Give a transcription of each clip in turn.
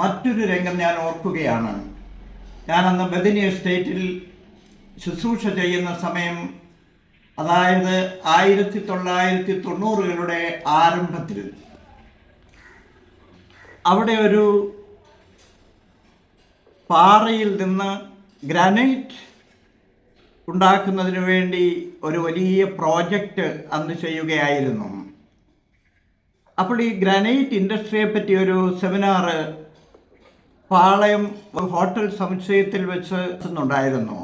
മറ്റൊരു രംഗം ഞാൻ ഓർക്കുകയാണ്. ഞാൻ അന്ന് ബദിനി എസ്റ്റേറ്റിൽ ശുശ്രൂഷ ചെയ്യുന്ന സമയം അതായത് ആയിരത്തി തൊള്ളായിരത്തി തൊണ്ണൂറുകളുടെ ആരംഭത്തിൽ. അവിടെ ഒരു പാറയിൽ നിന്ന് ഗ്രാനൈറ്റ് ഉണ്ടാക്കുന്നതിന് വേണ്ടി ഒരു വലിയ പ്രോജക്റ്റ് അന്ന് ചെയ്യുകയായിരുന്നു. അപ്പോൾ ഈ ഗ്രാനൈറ്റ് ഇൻഡസ്ട്രിയെ പറ്റി ഒരു സെമിനാർ പാളയം ഹോട്ടൽ സമുച്ചയത്തിൽ വെച്ച് ഉണ്ടായിരുന്നു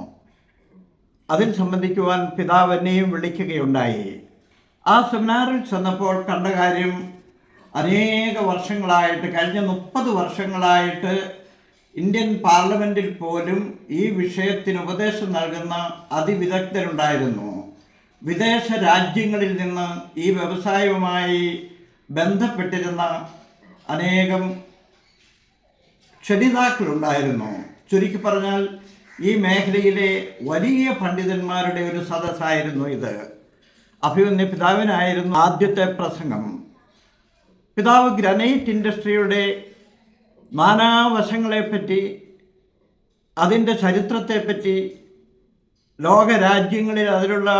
അതിൽ സംബന്ധിക്കുവാൻ പിതാവ് എന്നെയും വിളിക്കുകയുണ്ടായി. ആ സെമിനാറിൽ ചെന്നപ്പോൾ കണ്ട കാര്യം അനേക വർഷങ്ങളായിട്ട് കഴിഞ്ഞ മുപ്പത് വർഷങ്ങളായിട്ട് ഇന്ത്യൻ പാർലമെന്റിൽ പോലും ഈ വിഷയത്തിന് ഉപദേശം നൽകുന്ന അതിവിദഗ്ധരുണ്ടായിരുന്നു. വിദേശ രാജ്യങ്ങളിൽ നിന്ന് ഈ വ്യവസായവുമായി ബന്ധപ്പെട്ടിരുന്ന അനേകം ക്ഷണിതാക്കളുണ്ടായിരുന്നു ചുരുക്കി പറഞ്ഞാൽ ഈ മേഖലയിലെ വലിയ പണ്ഡിതന്മാരുടെ ഒരു സദസ്സായിരുന്നു ഇത്. അഭിമന്യ പിതാവിനായിരുന്നു ആദ്യത്തെ പ്രസംഗം. പിതാവ് ഗ്രനൈറ്റ് ഇൻഡസ്ട്രിയുടെ നാനാവശങ്ങളെപ്പറ്റി അതിന്റെ ചരിത്രത്തെപ്പറ്റി ലോകരാജ്യങ്ങളിൽ അതിലുള്ള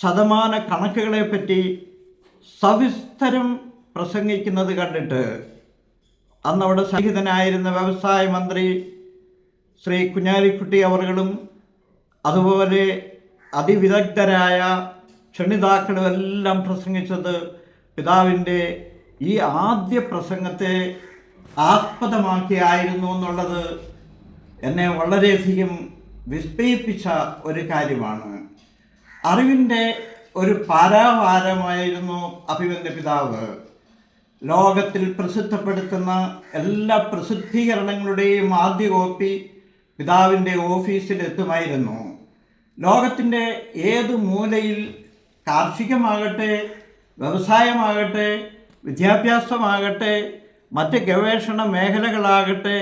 ശതമാന കണക്കുകളെപ്പറ്റി സവിസ്തരം പ്രസംഗിക്കുന്നത് കണ്ടിട്ട് അന്ന് അവിടെ സഹിതനായിരുന്ന വ്യവസായ മന്ത്രി ശ്രീ കുഞ്ഞാലിക്കുട്ടി അവർകളും അതുപോലെ അതിവിദഗ്ധരായ ക്ഷണിതാക്കളും എല്ലാം പ്രസംഗിച്ചത് പിതാവിന്റെ ഈ ആദ്യ പ്രസംഗത്തെ ആസ്പദമാക്കിയായിരുന്നു എന്നുള്ളത് എന്നെ വളരെയധികം വിസ്മയിപ്പിച്ച ഒരു കാര്യമാണ്. അറിവിന്റെ ഒരു പാരാവാരമായിരുന്നു അഭിമന്യ പിതാവ്. ലോകത്തിൽ പ്രസിദ്ധപ്പെടുത്തുന്ന എല്ലാ പ്രസിദ്ധീകരണങ്ങളുടെയും ആദ്യ കോപ്പി പിതാവിന്റെ ഓഫീസിൽ എത്തുമായിരുന്നു ലോകത്തിന്റെ ഏത് മൂലയിൽ കാർഷികമാകട്ടെ വ്യവസായമാകട്ടെ വിദ്യാഭ്യാസമാകട്ടെ മറ്റ് ഗവേഷണ മേഖലകളാകട്ടെ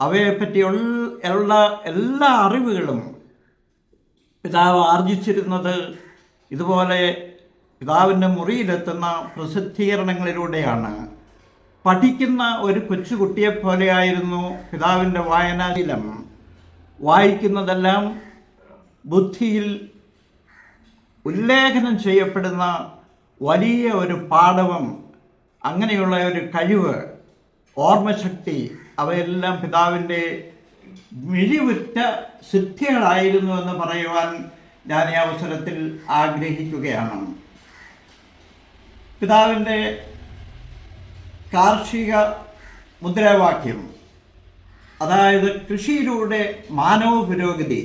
അവയെപ്പറ്റിയുള്ള എല്ലാ അറിവുകളും പിതാവ് ആർജിച്ചിരുന്നത് ഇതുപോലെ പിതാവിന്റെ മുറിയിലെത്തുന്ന പ്രസിദ്ധീകരണങ്ങളിലൂടെയാണ്. പഠിക്കുന്ന ഒരു കൊച്ചുകുട്ടിയെ പോലെയായിരുന്നു പിതാവിന്റെ വായനാശീലം വായിക്കുന്നതെല്ലാം ബുദ്ധിയിൽ ഉല്ലേഖനം ചെയ്യപ്പെടുന്ന വലിയ ഒരു പാഠവും അങ്ങനെയുള്ള ഒരു കഴിവ് ഓർമ്മശക്തി അവയെല്ലാം പിതാവിന്റെ മിഴിവുറ്റ സിദ്ധികളായിരുന്നു എന്ന് പറയുവാൻ ഞാൻ ഈ അവസരത്തിൽ ആഗ്രഹിക്കുകയാണ്. പിതാവിന്റെ കാർഷിക മുദ്രാവാക്യം അതായത് കൃഷിയിലൂടെ മാനവ പുരോഗതി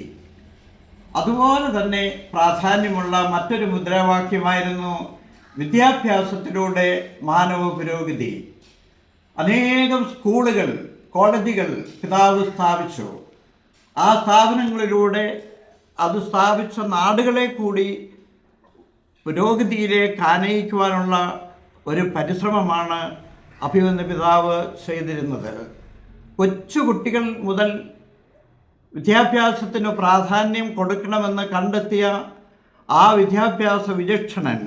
അതുപോലെ തന്നെ പ്രാധാന്യമുള്ള മറ്റൊരു മുദ്രാവാക്യമായിരുന്നു വിദ്യാഭ്യാസത്തിലൂടെ മാനവ പുരോഗതി അനേകം സ്കൂളുകൾ കോളേജുകൾ പിതാവ് സ്ഥാപിച്ചു. ആ സ്ഥാപനങ്ങളിലൂടെ അത് സ്ഥാപിച്ച നാടുകളെ കൂടി പുരോഗതിയിലേക്ക് ആനയിക്കുവാനുള്ള ഒരു പരിശ്രമമാണ് അഭിമന്യ പിതാവ് ചെയ്തിരുന്നത്. കൊച്ചു കുട്ടികൾ മുതൽ വിദ്യാഭ്യാസത്തിന് പ്രാധാന്യം കൊടുക്കണമെന്ന് കണ്ടെത്തിയ ആ വിദ്യാഭ്യാസ വിചക്ഷണൻ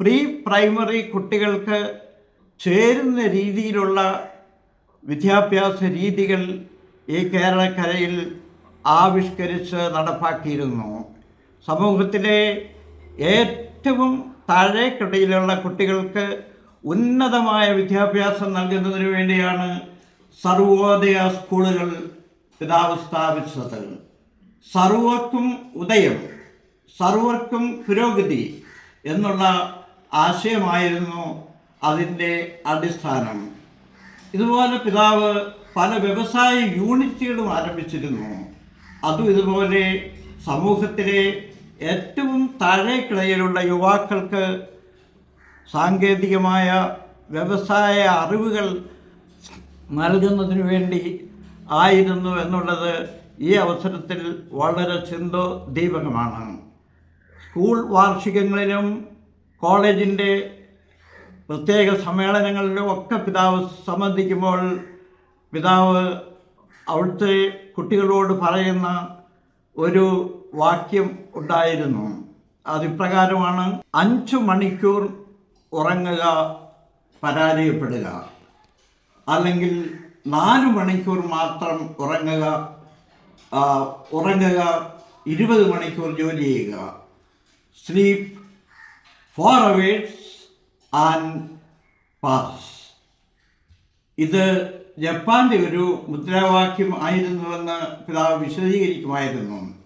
പ്രീ പ്രൈമറി കുട്ടികൾക്ക് ചേരുന്ന രീതിയിലുള്ള വിദ്യാഭ്യാസ രീതികൾ ഈ കേരളക്കരയിൽ ആവിഷ്കരിച്ച് നടപ്പാക്കിയിരുന്നു. സമൂഹത്തിലെ ഏറ്റവും താഴേക്കിടയിലുള്ള കുട്ടികൾക്ക് ഉന്നതമായ വിദ്യാഭ്യാസം നൽകുന്നതിന് വേണ്ടിയാണ് സർവോദയ സ്കൂളുകൾ പിതാവ് സ്ഥാപിച്ചത്. സർവർക്കും ഉദയം സർവർക്കും പുരോഗതി എന്നുള്ള ആശയമായിരുന്നു അതിന്റെ അടിസ്ഥാനം. ഇതുപോലെ പിതാവ് പല വ്യവസായ യൂണിറ്റുകളും ആരംഭിച്ചിരുന്നു. അതും ഇതുപോലെ സമൂഹത്തിലെ ഏറ്റവും താഴേക്കിടയിലുള്ള യുവാക്കൾക്ക് സാങ്കേതികമായ വ്യവസായ അറിവുകൾ നൽകുന്നതിന് വേണ്ടി ആയിരുന്നു എന്നുള്ളത് ഈ അവസരത്തിൽ വളരെ ചിന്തോ ദീപകമാണ് സ്കൂൾ വാർഷികങ്ങളിലും കോളേജിന്റെ പ്രത്യേക സമ്മേളനങ്ങളിലും ഒക്കെ പിതാവ് സംബന്ധിക്കുമ്പോൾ പിതാവ് അവിടുത്തെ കുട്ടികളോട് പറയുന്ന ഒരു വാക്യം ഉണ്ടായിരുന്നു. അതിപ്രകാരമാണ് അഞ്ചു മണിക്കൂർ ഉറങ്ങുക പരാജയപ്പെടുക. അല്ലെങ്കിൽ നാല് മണിക്കൂർ മാത്രം ഉറങ്ങുക ഉറങ്ങുക ഇരുപത് മണിക്കൂർ ജോലി ചെയ്യുക. Sleep four hours and pass ഇത് ജപ്പാന്റെ ഒരു മുദ്രാവാക്യം ആയിരുന്നുവെന്ന് പിതാവ് വിശദീകരിക്കുമായിരുന്നു.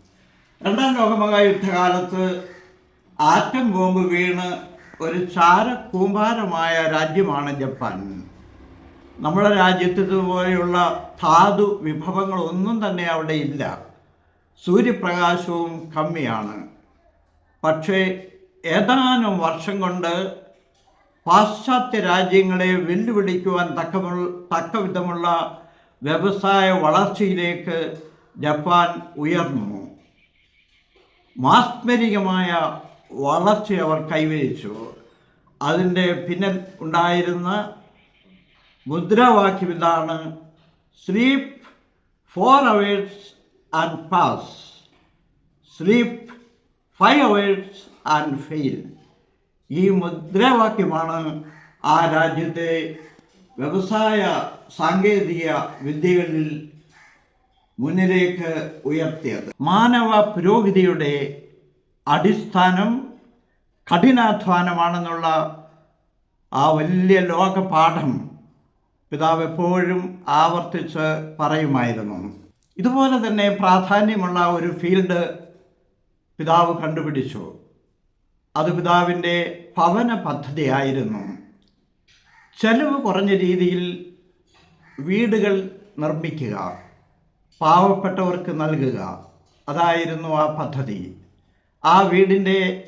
രണ്ടാം ലോകമഹായുദ്ധകാലത്ത് ആറ്റം ബോംബ് വീണ് ഒരു ചാര കൂമ്പാരമായ രാജ്യമാണ് ജപ്പാൻ. നമ്മുടെ രാജ്യത്ത് ഇതുപോലെയുള്ള ധാതു വിഭവങ്ങളൊന്നും തന്നെ അവിടെ ഇല്ല. സൂര്യപ്രകാശവും കമ്മിയാണ്. പക്ഷേ ഏതാനും വർഷം കൊണ്ട് പാശ്ചാത്യ രാജ്യങ്ങളെ വെല്ലുവിളിക്കുവാൻ തക്കമുള്ള തക്ക വിധമുള്ള വ്യവസായ വളർച്ചയിലേക്ക് ജപ്പാൻ ഉയർന്നു. മാസ്മരികമായ വളർച്ച അവർ കൈവരിച്ചു. അതിന്റെ പിന്നിൽ ഉണ്ടായിരുന്ന മുദ്രാവാക്യം ഇതാണ് sleep four hours and pass sleep five hours and fail ഈ മുദ്രാവാക്യമാണ് ആ രാജ്യത്തെ വ്യവസായ സാങ്കേതിക വിദ്യകളിൽ മുന്നിലേക്ക് ഉയർത്തിയത്. മാനവ പുരോഗതിയുടെ അടിസ്ഥാനം കഠിനാധ്വാനമാണെന്നുള്ള ആ വലിയ ലോകപാഠം പിതാവ് എപ്പോഴും ആവർത്തിച്ച് പറയുമായിരുന്നു. ഇതുപോലെ തന്നെ പ്രാധാന്യമുള്ള ഒരു ഫീൽഡ് പിതാവ് കണ്ടുപിടിച്ചു. അത് പിതാവിന്റെ ഭവന പദ്ധതിയായിരുന്നു. ചെലവ് കുറഞ്ഞ രീതിയിൽ വീടുകൾ നിർമ്മിക്കുക. പാവപ്പെട്ടവർക്ക് നൽകുക. അതായിരുന്നു ആ പദ്ധതി. ആ വീടിന്റെ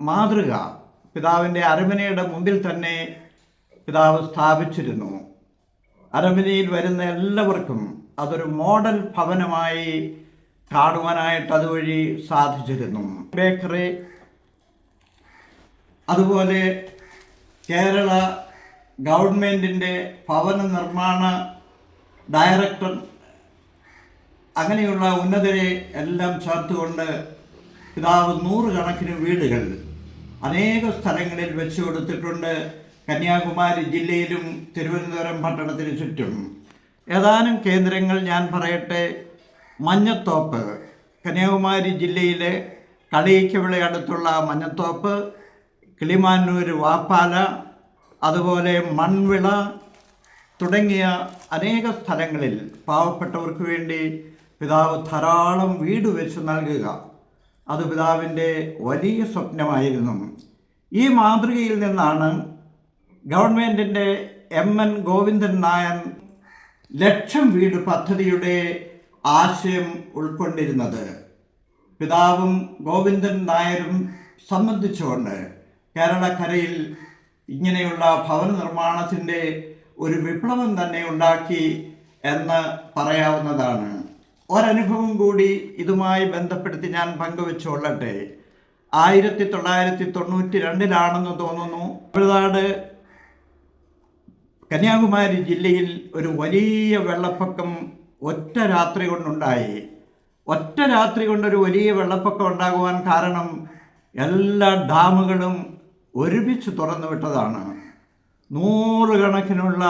മാതൃക പിതാവിന്റെ അരമനയുടെ മുമ്പിൽ തന്നെ പിതാവ് സ്ഥാപിച്ചിരുന്നു. അരമനയിൽ വരുന്ന എല്ലാവർക്കും അതൊരു മോഡൽ ഭവനമായി കാണുവാനായിട്ട് അതുവഴി സാധിച്ചിരുന്നു. ബേക്കറി അതുപോലെ കേരള ഗവൺമെന്റിന്റെ ഭവന നിർമ്മാണ ഡയറക്ടർ അങ്ങനെയുള്ള ഉന്നതരെ എല്ലാം ചേർത്തുകൊണ്ട് പിതാവ് നൂറുകണക്കിന് വീടുകൾ അനേക സ്ഥലങ്ങളിൽ വെച്ചു കൊടുത്തിട്ടുണ്ട്. കന്യാകുമാരി ജില്ലയിലും തിരുവനന്തപുരം പട്ടണത്തിന് ചുറ്റും. ഏതാനും കേന്ദ്രങ്ങൾ ഞാൻ പറയട്ടെ. മഞ്ഞത്തോപ്പ് കന്യാകുമാരി ജില്ലയിലെ കളിയിക്കവിള അടുത്തുള്ള മഞ്ഞത്തോപ്പ് കിളിമാനൂർ വാപ്പാല അതുപോലെ മൺവിള തുടങ്ങിയ അനേക സ്ഥലങ്ങളിൽ പാവപ്പെട്ടവർക്ക് വേണ്ടി പിതാവ് ധാരാളം വീട് വെച്ച് നൽകുക. അത് പിതാവിന്റെ വലിയ സ്വപ്നമായിരുന്നു. ഈ മാതൃകയിൽ നിന്നാണ് ഗവൺമെന്റിന്റെ എം എൻ ഗോവിന്ദൻ നായൻ ലക്ഷം വീട് പദ്ധതിയുടെ ആശയം ഉൾക്കൊണ്ടിരുന്നത്. പിതാവും ഗോവിന്ദൻ നായരും സംബന്ധിച്ചുകൊണ്ട് കേരളക്കരയിൽ ഇങ്ങനെയുള്ള ഭവന നിർമ്മാണത്തിന്റെ ഒരു വിപ്ലവം തന്നെ ഉണ്ടാക്കി എന്ന് പറയാവുന്നതാണ്. ഒരനുഭവം കൂടി ഇതുമായി ബന്ധപ്പെടുത്തി ഞാൻ പങ്കുവെച്ചോളട്ടെ ആയിരത്തി തൊള്ളായിരത്തി തൊണ്ണൂറ്റി രണ്ടിലാണെന്ന് തോന്നുന്നു. തമിഴ്നാട് കന്യാകുമാരി ജില്ലയിൽ ഒരു വലിയ വെള്ളപ്പൊക്കം ഒറ്റ രാത്രി കൊണ്ടുണ്ടായി. ഒറ്റ രാത്രി കൊണ്ടൊരു വലിയ വെള്ളപ്പൊക്കം ഉണ്ടാകുവാൻ കാരണം എല്ലാ ഡാമുകളും ഒരുമിച്ച് തുറന്നു വിട്ടതാണ്. നൂറുകണക്കിനുള്ള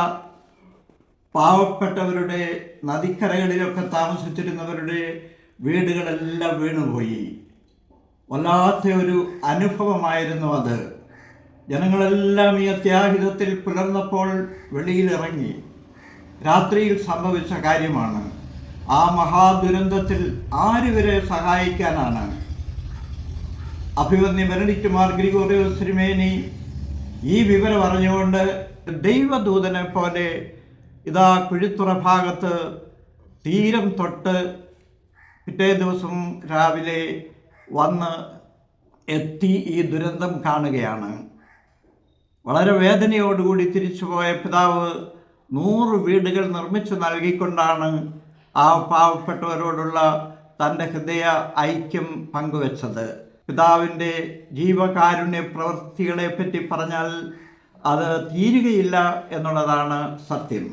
പാവപ്പെട്ടവരുടെ നദിക്കരകളിലൊക്കെ താമസിച്ചിരുന്നവരുടെ വീടുകളെല്ലാം വീണുപോയി. വല്ലാത്ത ഒരു അനുഭവമായിരുന്നു അത്. ജനങ്ങളെല്ലാം ഈ അത്യാഹിതത്തിൽ പുലർന്നപ്പോൾ വെളിയിലിറങ്ങി. രാത്രിയിൽ സംഭവിച്ച കാര്യമാണ്. ആ മഹാദുരന്തത്തിൽ ആരുവരെ സഹായിക്കാനാണ്? അഭിമന്യ മരണിക്കുമാർ ഗ്രിഗോറിയോ ശ്രീമേനി ഈ വിവരം അറിഞ്ഞുകൊണ്ട് ദൈവദൂതനെ പോലെ ഇതാ കുഴിത്തുറ ഭാഗത്ത് തീരം തൊട്ട് പിറ്റേ ദിവസം രാവിലെ വന്ന് എത്തി ഈ ദുരന്തം കാണുകയാണ്. വളരെ വേദനയോടുകൂടി തിരിച്ചുപോയ പിതാവ് നൂറ് വീടുകൾ നിർമ്മിച്ചു നൽകിക്കൊണ്ടാണ് ആ പാവപ്പെട്ടവരോടുള്ള തന്റെ ഹൃദയ ഐക്യം പങ്കുവച്ചത്. പിതാവിന്റെ ജീവകാരുണ്യ പ്രവൃത്തികളെ പറ്റി പറഞ്ഞാൽ അത് തീരുകയില്ല എന്നുള്ളതാണ് സത്യം.